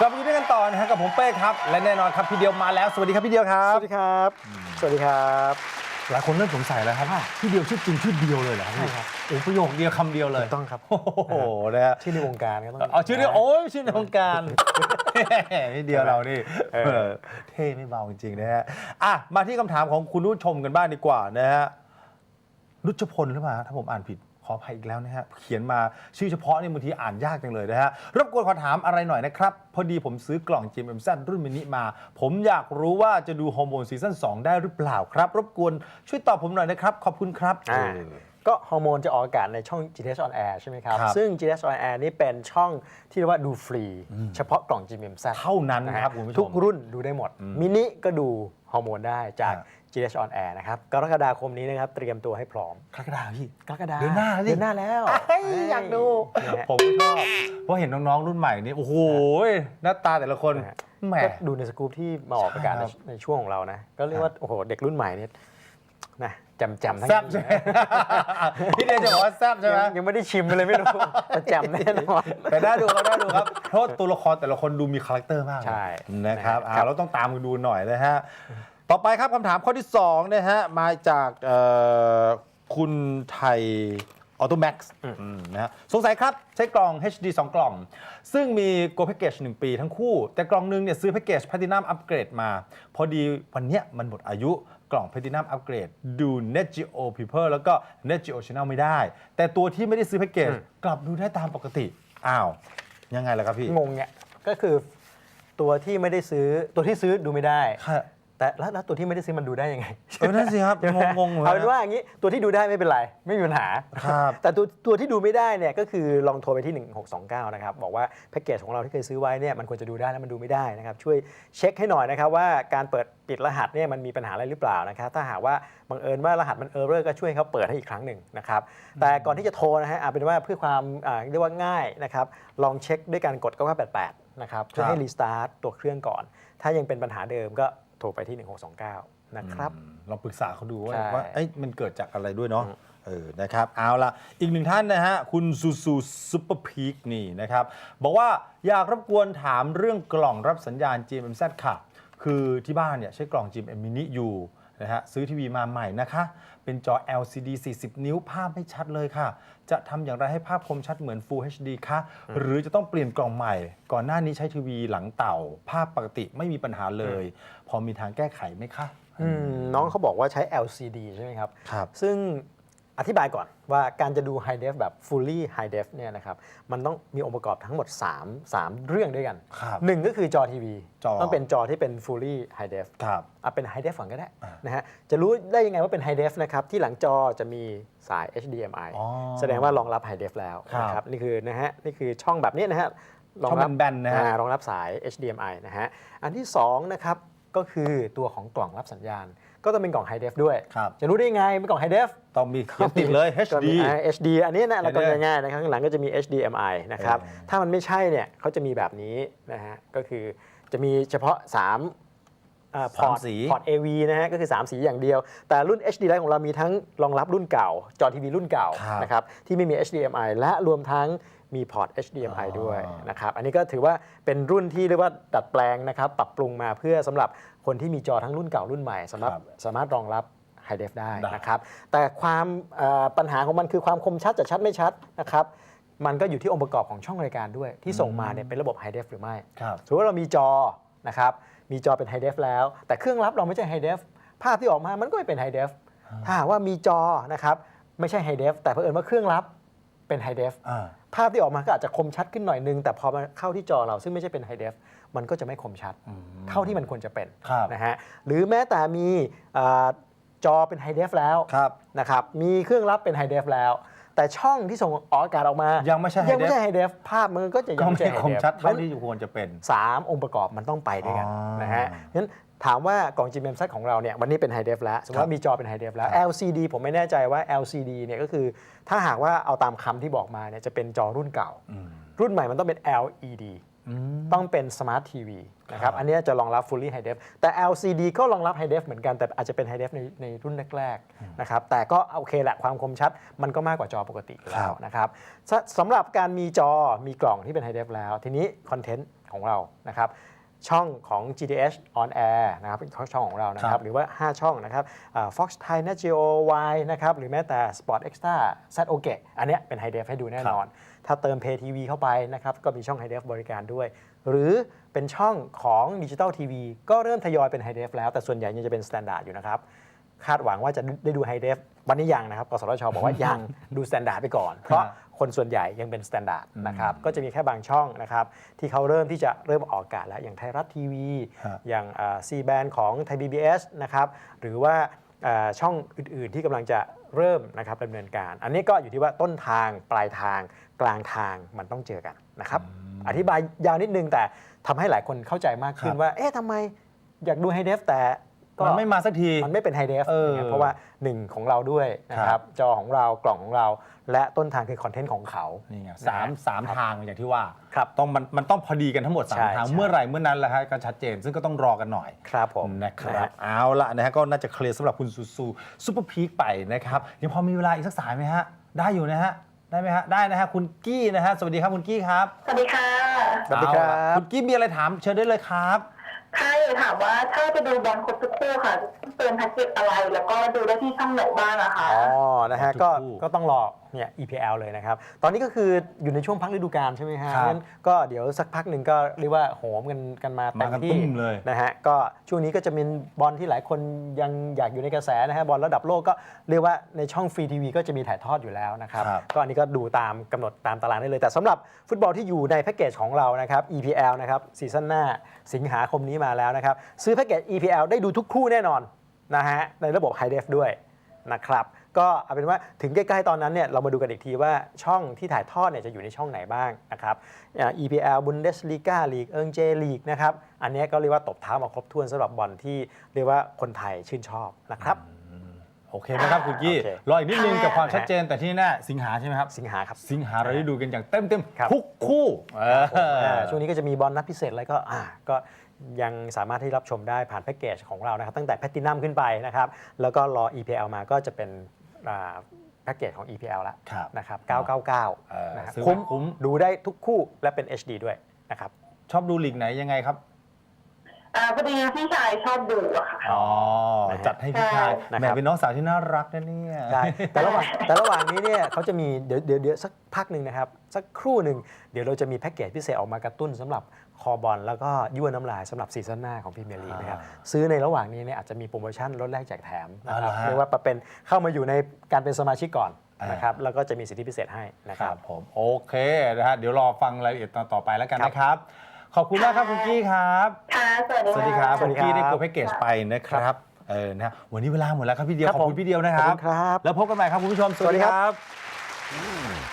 กลับมาอยู่ด้วยกันต่อนะฮะกับผมเป้ครับ และแน่นอนครับพี่เดียวมาแล้ว สวัสดีครับพี่เดียวครัสบ วัสดีครับ สวัสดีครับ หลายคนเริ่มสงสัยแล้วครับพี่เดียวชื่อจริงชื่อเดียวเลยเหรอครับใช่ครับ โอ้ประโยคเดียวคำเดียวเลยถูกต้องครับ โอ้โหนะฮะชื่อในวงการก็ต้องเอาชื่อนี้โอ้ยชื่อในวงการพี่เดียวเรานี่เออเออเท่ไม่เบาจริงๆนะฮะอะมาที่คำถามของคุณผู้ชมกันบ้างดีกว่านะฮะนุชพลหรือเปล่าฮะถ้าผมอ่านผิด ขออภัยอีกแล้วนะฮะ เขียนมาชื่อเฉพาะนี่บางทีอ่านยากจังเลยนะฮะ รบกวนขอถามอะไรหน่อยนะครับ พอดีผมซื้อกล่อง GMM Z รุ่นมินิมา ผมอยากรู้ว่าจะดูฮอร์โมนซีซั่น2ได้หรือเปล่าครับ รบกวนช่วยตอบผมหน่อยนะครับ ขอบคุณครับ อ่าเออก็ฮอร์โมนจะออกอากาศในช่อง GTS on Air ใช่ไหมครับ ครับ ซึ่ง GTS on Air นี่เป็นช่องที่เรียกว่าดูฟรี เฉพาะกล่อง GMMZ เท่านั้นนะฮะครับคุณผู้ชม ทุกรุ่นดูได้หมด มินิก็ดูฮอร์โมนได้จาก ฮะ GTS on Air นะครับกรกฎาคมนี้นะครับเตรียมตัวให้พร้อมกรกฎาคมพี่ กรกฎาเดือนหน้าสิเดือนหน้าแล้วเอ้ยอยากดู นะฮะ ผมชอบเพราะเห็นน้องๆรุ่นใหม่นี่โอ้โหหน้าตาแต่ละคนนะฮะ แหม ก็ดูในสกู๊ปที่มาออกอากาศใช่ในครับในช่วงของเรานะ ก็เรียกว่า โอ้โห เด็กรุ่นใหม่เนี่ยนะจำจำทั้งแซ่บใช่ไหม พี่เดียวจะบอกว่าแซ่บใช่ไหมยังยังไม่ได้ชิมเลยไม่รู้ แต่จำแน่นอน แต่น่าดูครับน่าดูครับเพราะตัวละครแต่ละคนดูมีคาแรคเตอร์มากใช่นะครับนะอ่าครับ เราต้องตามกันดูหน่อยนะฮะ ต่อไปครับคำถามข้อที่2นะฮะมาจากเอ่อคุณไทยออโตแม็กซ์นะฮะสงสัยครับ ใช้กล่อง HD 2 กล่อง ซึ่งมีโกแพ็กเกจ1ปีทั้งคู่ แต่กล่องหนึงเนี่ยซื้อแพ็กเกจแพ t ตินัมอัปเกรดมา พอดีวันเนี้ยมันหมดอายุกล่องแพ t ตินัมอัปเกรดดู Net Geo People แล้วก็ Net Geo Channel ไม่ได้ แต่ตัวที่ไม่ได้ซื้อแพ็กเกจกลับดูได้ตามปกติ อ้าว ยังไงล่ะครับพี่ งงเนี่ยก็คือตัวที่ไม่ได้ซื้อตัวที่ซื้อดูไม่ได้ค่ะ แต่แล้วแล้วตัวที่ไม่ได้ซื้อมันดูได้ยังไงเออนั่นสิครับใช่ไหมงงๆเหมือนกันเอาเป็นว่าอย่างนี้ตัวที่ดูได้ไม่เป็นไร ไม่มีปัญหา ครับแต่ตัวตัวที่ดูไม่ได้เนี่ยก็คือลองโทรไปที่ 1629 นะครับ บอกว่าแพ็กเกจของเราที่เคยซื้อไว้เนี่ยมันควรจะดูได้แล้วมันดูไม่ได้นะครับ ช่วยเช็คให้หน่อยนะครับว่าการเปิดปิดรหัสเนี่ยมันมีปัญหาอะไรหรือเปล่านะครับถ้าหากว่าบังเอิญว่ารหัสมันเออร์เรอร์ก็ช่วยเขาเปิดให้อีกครั้งหนึ่งนะครับแต่ก่อนที่จะโทรนะฮะเอาเป็นว่าเพื่อความอ่าเรียกว่าง่ายนะครับลองเช็คด้วยการกด 9988 นะครับเพื่อให้รีสตาร์ทตัวเครื่องก่อน ถ้ายังเป็นปัญหาเดิมก็ โทรไปที่ 1629 นะครับอืมลองปรึกษาเขาดูว่าใช่ว่าเอ้ยมันเกิดจากอะไรด้วยเนาะเออนะครับเอาละอีกหนึ่งท่านนะฮะ คุณซูซูซุปเปอร์พีคนี่นะครับ บอกว่าอยากรบกวนถามเรื่องกล่องรับสัญญาณ GMMZ ค่ะ คือที่บ้านเนี่ยใช้กล่อง GMM Mini อยู่ นะฮะซื้อทีวีมาใหม่นะคะ เป็นจอ LCD 40 นิ้วภาพไม่ชัดเลยค่ะ จะทำอย่างไรให้ภาพคมชัดเหมือน Full HD คะหรือจะต้องเปลี่ยนกล่องใหม่ ก่อนหน้านี้ใช้ทีวีหลังเต่า ภาพปกติไม่มีปัญหาเลย พอมีทางแก้ไขไหมคะ อืมน้องเขาบอกว่าใช้ LCD ใช่ไหมครับ ครับ ซึ่ง อธิบายก่อนว่าการจะดู High Def แบบ Fully High Def เนี่ยนะครับมันต้องมีองค์ประกอบทั้งหมด 3 3 เรื่องด้วยกันครับ หนึ่งก็คือจอทีวีจอ ต้องเป็นจอที่เป็น Fully High Def ครับอะเป็น High Def ฝั่งก็ได้นะฮะจะรู้ได้ยังไงว่าเป็น High Def นะครับที่หลังจอจะมีสาย HDMI อ๋อแสดงว่ารองรับ High Def แล้วครับ นะครับนี่คือนะฮะนี่คือช่องแบบนี้นะฮะรช่องแบนๆนะฮะ อ่ารองรับสาย HDMI นะฮะอันที่สองนะครับก็คือตัวของกล่องรับสัญญาณ ก็ต้องเป็นกล่อง High Def ด้วย ครับ จะรู้ได้ยังไงเป็นกล่อง High Def ต้องมีเขียนติดเลย ก็ HD มีอ่า HD อันนี้นะแล้วก็เห็นไหมง่ายๆนะครับข้างหลังก็จะมี HDMI นะครับเออถ้ามันไม่ใช่เนี่ยเขาจะมีแบบนี้นะฮะก็คือจะมีเฉพาะ3อ่า พอร์ตสามสีพอร์ต AV นะฮะก็คือ 3 สีอย่างเดียว แต่รุ่น HD Lite ของเรามีทั้งรองรับรุ่นเก่า จอทีวีรุ่นเก่าครับนะครับที่ไม่มี HDMI และรวมทั้งมีพอร์ต HDMI อ๋อด้วยนะครับอันนี้ก็ถือว่าเป็นรุ่นที่เรียกว่าดัดแปลงนะครับปรับปรุงมาเพื่อสำหรับคนที่มีจอทั้งรุ่นเก่ารุ่นใหม่สำหรับครับสามารถรองรับ High Def ได้ได้นะครับแต่ความเอ่อปัญหาของมันคือความคมชัดจะชัดไม่ชัดนะครับมันก็อยู่ที่องค์ประกอบของช่องรายการด้วย ที่ส่งมาเนี่ยเป็นระบบ High Def หรือไม่ครับสมมติว่าเรามีจอนะครับ มีจอเป็น High Def แล้ว แต่เครื่องรับเราไม่ใช่ High Def ภาพที่ออกมามันก็ไม่เป็น High Def ถ้าหากว่ามีจอนะครับไม่ใช่ High Def แต่เผอิญว่าเครื่องรับเป็น High Def อ่าภาพที่ออกมาก็อาจจะคมชัดขึ้นหน่อยนึง แต่พอมาเข้าที่จอเราซึ่งไม่ใช่เป็น High Def มันก็จะไม่คมชัด เท่าที่มันควรจะเป็นครับนะฮะหรือแม้แต่มีอ่าจอเป็น High Def แล้วครับนะครับมีเครื่องรับเป็น High Def แล้ว แต่ช่องที่ส่งออกอากาศออกมา ยังไม่ใช่ยังไม่ High ใช่ High Def ภาพมันก็จะก็ยังไม่ไม่ใช่คม High Def ชัดเท่าเพราะฉะนั้นที่ควรจะเป็น สามองค์ประกอบมันต้องไปด้วยกันอ๋อนะฮะงั้นถามว่ากล่อง GMM ของเราเนี่ยวันนี้เป็น High Def แล้วสมมติครับว่ามีจอเป็น High Def แล้วครับ LCD ผมไม่แน่ใจว่า LCD เนี่ยก็คือถ้าหากว่าเอาตามคำที่บอกมาเนี่ยจะเป็นจอรุ่นเก่า รุ่นใหม่มันต้องเป็น LED อืม ต้องเป็น Smart TV นะครับครับ อันเนี้ยจะรองรับ Fully High Def แต่ LCD ก็รองรับ High Def เหมือนกัน แต่อาจจะเป็น High Def ในในรุ่นแรกๆนะครับ แต่ก็โอเคแหละความคมชัด มันก็มากกว่าจอปกติอยู่แล้ครัวบนะครับสสำหรับการมีจอมีกล่องที่เป็น High Def แล้ว ทีนี้คอนเทนต์ของเรานะครับ ช่องของ GDH on air นะครับเป็นช่องของเรานะคครัรับบหรือว่า 5 ช่องนะครับอ่า Fox Thai Net Geo Y นะครับหรือแม้แต่ Sport Extra Z o k อันเนี้ยเป็น High Def ให้ดูแน่นอน ถ้าเติม Pay TV เข้าไปนะครับก็มีช่อง High Def บริการด้วย หรือเป็นช่องของดิจิ t a ลทีวีก็เริ่มทยอยเป็น High Def แล้วแต่ส่วนใหญ่ยังจะเป็น Standard อยู่นะครับ คาดหวังว่าจะได้ดู High Def วันนี้ยังนะครับกสทชบอกว่ายังดู Standard ไปก่อน เพราะคนส่วนใหญ่ยังเป็น Standard นะครับก็จะมีแค่บางช่องนะครับที่เขาเริ่มที่จะเริ่มออกอากาศแล้ว อย่างไทยรัฐทีวีฮะอย่างซีแบนของไทย PBS นะครับหรือว่าอ่าช่องอื่น ๆ ที่กำลังจะเริ่มนะครับดำเนินการ อันนี้ก็อยู่ที่ว่าต้นทางปลายทางกลางทางมันต้องเจอกันนะครับอธิบายยาวนิดนึงแต่ทำให้หลายคนเข้าใจมากขึ้คนรับว่าเอ๊ะทำไมอยากดูไฮเดฟแต่ ก็มันไม่มาสักที มันไม่เป็นไฮเดฟเออเพราะว่าหนึ่งของเราด้วยนะคครัรับบจอของเรากล่องของเรา และต้นทางคือคอนเทนต์ของเขานี่ไงนะฮะสามสามครับทางอย่างที่ว่าครับต้องมันมันต้องพอดีกันทั้งหมดใช่3ทางใช่เมื่อไหร่เมื่อนั้นแหละฮะก็ชัดเจน ซึ่งก็ต้องรอกันหน่อยครับผมนะครับนะฮะเอาละนะฮะก็น่าจะเคลียร์สำหรับคุณซูซูซูเปอร์พีคไปนะครับยังพอมีเวลาอีกสักสายไหมฮะได้อยู่นะฮะได้ไหมฮะได้นะฮะคุณกี้นะฮะสวัสดีครับคุณกี้ครับสวัสดีค่ะสวัสดีครับเอาล่ะคุณกี้มีอะไรถามเชิญได้เลยครับ ค่ะอยากถามว่าถ้าจะดูบอลครบทุกคู่ค่ะเติมแพ็กเกจอะไร แล้วก็ดูได้ที่ช่องไหนบ้างอะคะ อ๋อ นะฮะทุกก็คู่ก็ต้องรอ เนี่ย EPL เลยนะครับ ตอนนี้ก็คืออยู่ในช่วงพักฤดูกาลใช่ไหมฮะครับงั้นก็เดี๋ยวสักพักหนึ่งก็เรียกว่าโหมกันกันมาเต็มากันที่ตุ้มเลย นะฮะ ก็ช่วงนี้ก็จะเป็นบอลที่หลายคนยังอยากอยู่ในกระแสนะฮะ บอลระดับโลกก็เรียกว่าในช่องฟรีทีวีก็จะมีถ่ายทอดอยู่แล้วนะครับ ครับ ก็อันนี้ก็ดูตามกำหนดตามตารางได้เลย แต่สำหรับฟุตบอลที่อยู่ในแพ็กเกจของเรานะครับ EPL นะครับ ซีซั่นหน้าสิงหาคมนี้มาแล้วนะครับซื้อแพ็กเกจ EPL ได้ดูทุกคู่แน่นอนนะฮะในระบบ High Def ด้วยนะครับก็เอาเป็นว่าถึงใกล้ๆตอนนั้นเนี่ยเรามาดูกันอีกทีว่าช่องที่ถ่ายทอดเนี่ยจะอยู่ในช่องไหนบ้างนะครับอ่า EPL Bundesliga ลีกเอิงเจลีกนะครับอันเนี้ยก็เรียกว่าตบเท้ามาครบถ้วนสำหรับบอลที่เรียกว่าคนไทยชื่นชอบนะครับโอเคนะครับคุณกี้โอเครออีกนิดนึงกับความชัดเจนแต่ที่แน่สิงหาใช่ไหมครับ สิงหาครับ สิงหาเราได้ดูกันอย่างเต็มเต็มๆครับทุกคู่เอออ่าช่วงนี้ก็จะมีบอลนัดพิเศษอะไรก็อ่าก็ ยังสามารถที่รับชมได้ผ่านแพ็กเกจของเรานะครับ ตั้งแต่แพตตินัมขึ้นไปนะครับ แล้วก็รอ EPL มาก็จะเป็นอ่าแพ็กเกจของ EPL แล้วครับนะครับเออ999 นะฮะซื้อคุ้มคุ้ม ดูได้ทุกคู่และเป็น HD ด้วยนะครับ ชอบดูลีกไหนยังไงครับ อ่าพอดีพี่ชายชอบดูอะค่ะ อ๋อ นะฮะจัดให้พี่ชายนะครับ แหมเป็นน้องสาวที่น่ารักนะเนี่ยใช่แต่ระหว่างแต่ระหว่างนี้เนี่ยเขาจะมีเดี๋ยวเดี๋ยวเดี๋ยวสักพักหนึ่งนะครับ สักครู่หนึ่งเดี๋ยวเราจะมีแพ็กเกจพิเศษออกมากระตุ้นสำหรับคอบอลแล้วก็ยั่วน้ำลายสำหรับซีซั่นหน้าของพรีเมียร์ลีกนะครับอ่าซื้อในระหว่างนี้เนี่ยอาจจะมีโปรโมชั่นลดแลกแจกแถมนะครัอ๋บอเหรอฮะเรียกว่าเป็นเข้ามาอยู่ในการเป็นสมาชิกก่อนอ่านนะครับแล้วก็จะมีสิทธิพิเศษให้นะคครัรับ บผม โอเคนะฮะ เดี๋ยวรอฟังรายละเอียดตอนต่อไปแล้วกันครับนะครับ ขอบคุณมากครับคุณกี้ครับ ค่ะ สวัสดีสวัสดีครับสวัคุสณดีครับ กี้ได้ตัวแพ็กเกจไปนะครับเออนะฮะวันนี้เวลาหมดแล้วครับพี่เดียวครับขอบคุณผมพี่เดียวนะคขอบรัคุบณครับ แล้วพบกันใหม่ครับคุณผู้ชม สวัสดีครับครับ